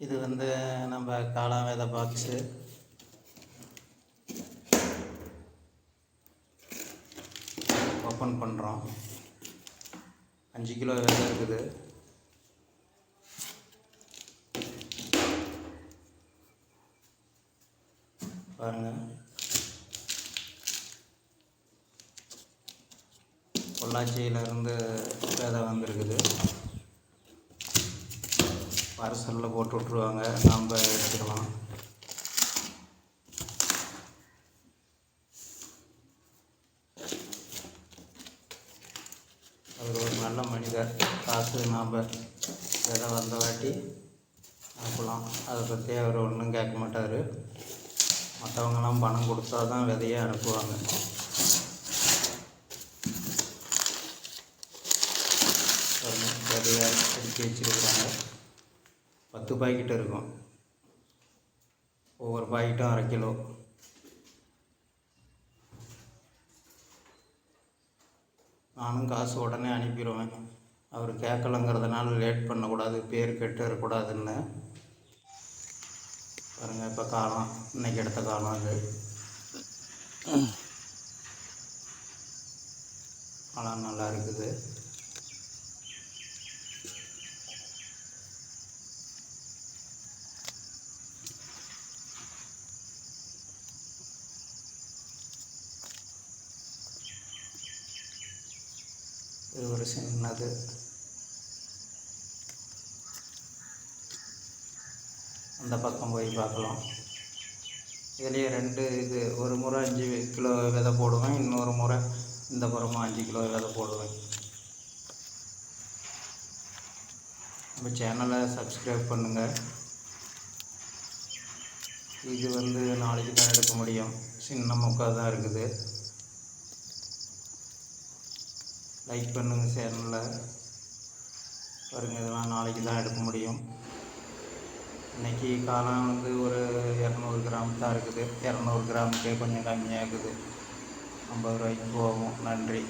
இது வந்து நம்ம காளான் பாக்ஸு ஓப்பன் பண்ணுறோம் அஞ்சு கிலோ விதை இருக்குது. பாருங்கள் பொள்ளாச்சியிலேருந்து விதை வந்திருக்குது அரசனில் போட்டு விட்ருவாங்க நாம் எடுத்துக்கலாம். அவர் ஒரு நல்ல மனிதர். காசு நாம் எதை வந்த வாட்டி அனுப்பலாம். அதை பற்றி அவர் ஒன்றும் கேட்க மாட்டார். மற்றவங்கெல்லாம் பணம் கொடுத்தா தான் விதையே அனுப்புவாங்க. விதையை அடுக்கி வச்சுருக்குறாங்க. பத்து பாக்கெட் இருக்கும். ஒவ்வொரு பாக்கெட்டும் அரை கிலோ. நானும் காசு உடனே அனுப்பிடுவேன் அவர் கேட்கலங்கிறதுனால லேட் பண்ணக்கூடாது பேர் கெட்டு இருக்கக்கூடாதுன்னு பாருங்கள் இப்போ காலம். இன்னைக்கு எடுத்த காலம் அது. காலம் நல்லா இருக்குது. இது ஒரு சின்னது அந்த பக்கம் போய் பார்க்கலாம். இதுலேயே ரெண்டு இது ஒரு முறை அஞ்சு கிலோ விதை போடுவேன் இன்னொரு முறை இந்த புறமும் அஞ்சு கிலோ விதை போடுவேன். நம்ம சேனலை சப்ஸ்கிரைப் பண்ணுங்கள் இது வந்து நாளைக்கு தான் எடுக்க முடியும். சின்ன மொக்காக தான் இருக்குது. லைக் பண்ணுங்கள் சேனலில் பாருங்கள் இதெல்லாம் நாளைக்கு தான் எடுக்க முடியும். இன்றைக்கி காலம் வந்து ஒரு இரநூறு கிராம் தான் இருக்குது. இரநூறு கிராமுக்கே கொஞ்சம் கம்மியாக இருக்குது ஐம்பது ரூபாய்க்கு போகும். நன்றி.